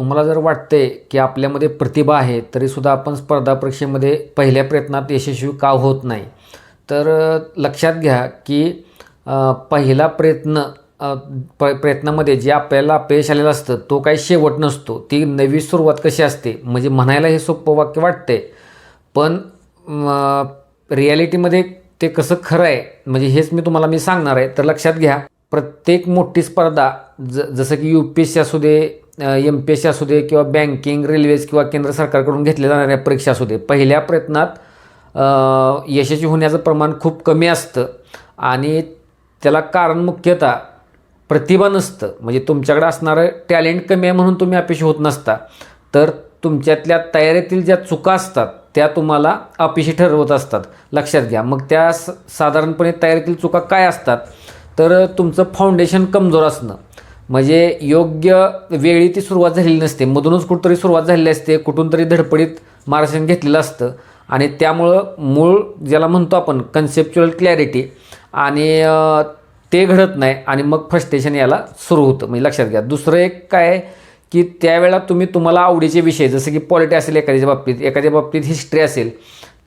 तुम्हाला जर वाटते की आपल्यामध्ये प्रतिभा आहे तरीसुद्धा आपण स्पर्धा परीक्षेमध्ये पहिल्या प्रयत्नात यशस्वी का होत नाही? तर लक्षात घ्या की पहिला प्रयत्न प प्रयत्नामध्ये जे आपल्याला अपयश आलेलं असतं तो काही शेवट नसतो. ती नवी सुरुवात कशी असते? म्हणजे म्हणायला हे सोपं वाक्य वाटते पण रिॲलिटीमध्ये ते कसं खरं आहे म्हणजे हेच मी तुम्हाला मी सांगणार आहे. तर लक्षात घ्या प्रत्येक मोठी स्पर्धा ज जसं की यू पी एस सी असू दे एम पी एस सी असू दे किंवा बँकिंग रेल्वेज किंवा केंद्र सरकारकडून घेतल्या जाणाऱ्या परीक्षा असू दे पहिल्या प्रयत्नात यशस्वी होण्याचं प्रमाण खूप कमी असतं. आणि त्याला कारण मुख्यतः प्रतिभा नसतं. म्हणजे तुमच्याकडे असणारं टॅलेंट कमी आहे म्हणून तुम्ही अपेक्षित होत नसता. तर तुमच्यातल्या तयारीतील ज्या चुका असतात त्या तुम्हाला अपयशी ठरवत असतात. लक्षात घ्या. मग त्या स साधारणपणे तयारीतील चुका काय असतात? तर तुमचं फाउंडेशन कमजोर असणं. म्हणजे योग्य वेळी ती सुरुवात झालेली नसते. मधूनच कुठंतरी सुरुवात झालेली असते. कुठून तरी धडपडीत मार्गदर्शन घेतलेलं असतं. आणि त्यामुळं मूळ ज्याला म्हणतो आपण कन्सेप्च्युअल क्लॅरिटी आणि ते घडत नाही आणि मग फ्रस्टेशन यायला सुरू होतं. म्हणजे लक्षात घ्या. दुसरं एक काय की त्यावेळेला तुम्ही तुम्हाला आवडीचे विषय जसं की पॉलिटी असेल एखाद्याच्या बाबतीत एखाद्या बाबतीत हिस्ट्री असेल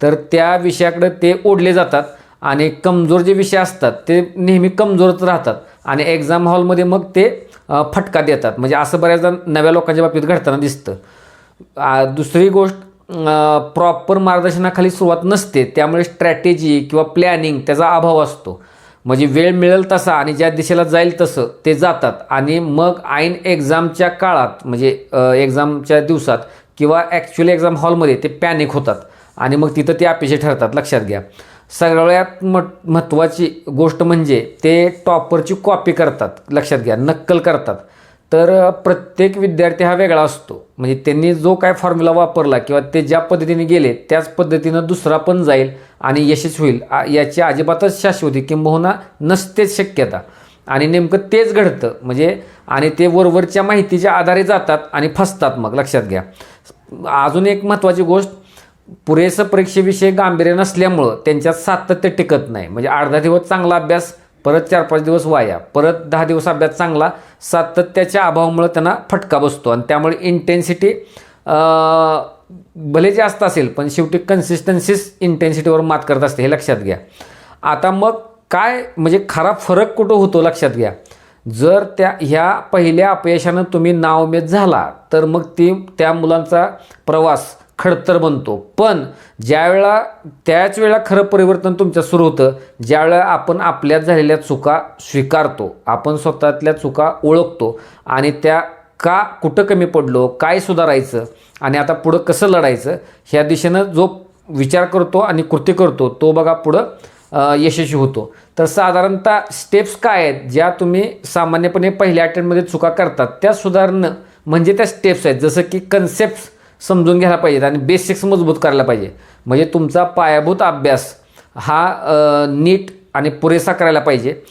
तर त्या विषयाकडे ते ओढले जातात आणि कमजोर जे विषय असतात ते नेहमी कमजोरच राहतात. आणि एक्झाम हॉलमध्ये मग ते फटका देतात. म्हणजे असं बऱ्याचदा नव्या लोकांच्या बाबतीत घडताना दिसतं. दुसरी गोष्ट प्रॉपर मार्गदर्शनाखाली सुरुवात नसते. त्यामुळे स्ट्रॅटेजी किंवा प्लॅनिंग त्याचा अभाव असतो. म्हणजे वेळ मिळेल तसा आणि ज्या दिशेला जाईल तसं ते जातात. आणि मग ऐन एक्झामच्या काळात म्हणजे एक्झामच्या दिवसात किंवा ॲक्च्युली एक्झाम हॉलमध्ये ते पॅनिक होतात. आणि मग तिथं ते अपेक्षे ठरतात. लक्षात घ्या. सगळ्यात म महत्त्वाची गोष्ट म्हणजे ते टॉपरची कॉपी करतात. लक्षात घ्या नक्कल करतात. तर प्रत्येक विद्यार्थी हा वेगळा असतो. म्हणजे त्यांनी जो काय फॉर्म्युला वापरला किंवा ते ज्या पद्धतीने गेले त्याच पद्धतीनं दुसरा पण जाईल आणि यशस्वी होईल. याची अजिबातच शाश्वती किंबहुना नसतेच शक्यता. आणि नेमकं तेच घडतं. म्हणजे आणि ते वरवरच्या माहितीच्या आधारे जातात आणि फसतात मग. लक्षात घ्या. अजून एक महत्त्वाची गोष्ट पुरेसं परीक्षेविषयी गांभीर्य नसल्यामुळं त्यांच्यात सातत्य टिकत नाही. म्हणजे अर्धा दिवस चांगला अभ्यास परत चार पाच दिवस वाया. परत दहा दिवस अभ्यास चांगला सातत्याच्या अभावामुळं त्यांना फटका बसतो. आणि त्यामुळे इंटेन्सिटी भले जास्त असेल पण शेवटी कन्सिस्टन्सीच इंटेन्सिटीवर मात करत असते हे लक्षात घ्या. आता मग काय म्हणजे खरा फरक कुठं होतो लक्षात घ्या. जर त्या ह्या पहिल्या अपयशानं तुम्ही नावमेद झाला तर मग ती त्या मुलांचा प्रवास खडतर बनतो. पण ज्यावेळा त्याच वेळा खरं परिवर्तन तुमच्या सुरू होतं ज्यावेळा आपण आपल्यात झालेल्या चुका स्वीकारतो आपण स्वतःतल्या चुका ओळखतो आणि त्या का कुठं कमी पडलो काय सुधारायचं आणि आता पुढं कसं लढायचं ह्या दिशेनं जो विचार करतो आणि कृती करतो तो बघा पुढं यशस्वी होतो. तर साधारणतः स्टेप्स काय आहेत ज्या तुम्ही सामान्यपणे पहिल्या अटेम्प्टमध्ये चुका करतात त्या सुधारणं म्हणजे त्या स्टेप्स आहेत. जसं की कन्सेप्ट समजून घ्यायला पाहिजेत आणि बेसिक्स मजबूत करायला पाहिजे. म्हणजे तुमचा पायाभूत अभ्यास हा नीट आणि पुरेसा करायला पाहिजे.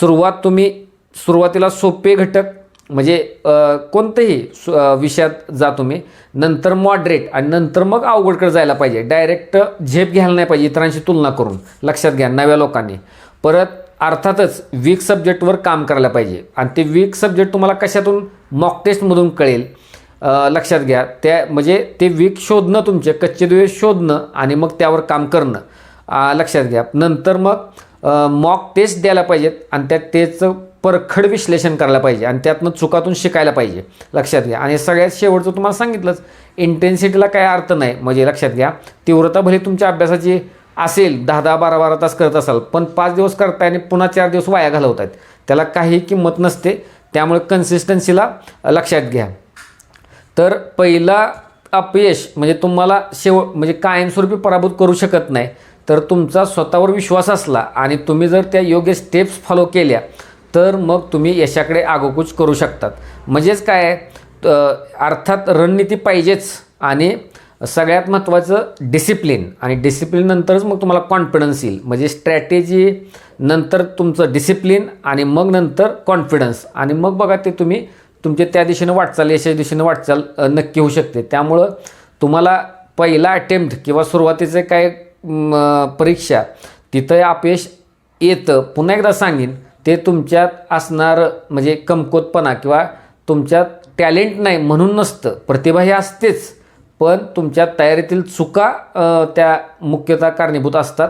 सुरुवात तुम्ही सुरुवातीला सोपे घटक म्हणजे कोणतंही कोणतेही सु- विषयात जा तुम्ही. नंतर मॉडरेट आणि नंतर मग अवघडकडे जायला पाहिजे. डायरेक्ट झेप घ्यायला नाही पाहिजे इतरांशी तुलना करून. लक्षात घ्या नव्या लोकांनी. परत अर्थातच वीक सब्जेक्टवर काम करायला पाहिजे. आणि ते वीक सब्जेक्ट तुम्हाला कशातून? मॉक टेस्टमधून कळेल. लक्षात घ्या. त्या म्हणजे ते वीक शोधणं तुमचे कच्चे दुवे शोधणं आणि मग त्यावर काम करणं लक्षात घ्या. नंतर मग मॉक टेस्ट द्यायला पाहिजेत आणि त्या त्याचं परखड विश्लेषण करायला पाहिजे आणि त्यातनं चुकातून शिकायला पाहिजे लक्षात घ्या. आणि सगळ्यात शेवटचं तुम्हाला सांगितलंच इंटेन्सिटीला काय अर्थ नाही. म्हणजे लक्षात घ्या तीव्रता भले तुमच्या अभ्यासाची असेल दहा दहा बारा बारा तास करत असाल पण पाच दिवस करताय आणि पुन्हा चार दिवस वाया घालवत आहेत त्याला काही किंमत नसते. त्यामुळे कन्सिस्टन्सीला लक्षात घ्या. तर पहिला अपयश म्हणजे तुम्हाला शेव म्हणजे कायमस्वरूपी पराभूत करू शकत नाही. तर तुमचा स्वतःवर विश्वास असला आणि तुम्ही जर त्या योग्य स्टेप्स फॉलो केल्या तर मग तुम्ही यशाकडे आगोकूच करू शकतात. म्हणजेच काय अर्थात रणनीती पाहिजेच आणि सगळ्यात महत्त्वाचं डिसिप्लिन आणि डिसिप्लिननंतरच मग तुम्हाला कॉन्फिडन्स येईल. म्हणजे स्ट्रॅटेजी नंतर तुमचं डिसिप्लिन आणि मग नंतर कॉन्फिडन्स आणि मग बघा ते तुम्ही तुमचे त्या दिशेनं वाटचाल यशाच्या दिशेनं वाटचाल नक्की होऊ शकते. त्यामुळं तुम्हाला पहिला अटेम्प्ट किंवा सुरुवातीचे काय परीक्षा तिथं अपयश येतं. पुन्हा एकदा सांगेन ते तुमच्यात असणारं म्हणजे कमकोतपणा किंवा तुमच्यात टॅलेंट नाही म्हणून नसतं. प्रतिभा ही असतेच पण तुमच्या तयारीतील चुका त्या मुख्यतः कारणीभूत असतात.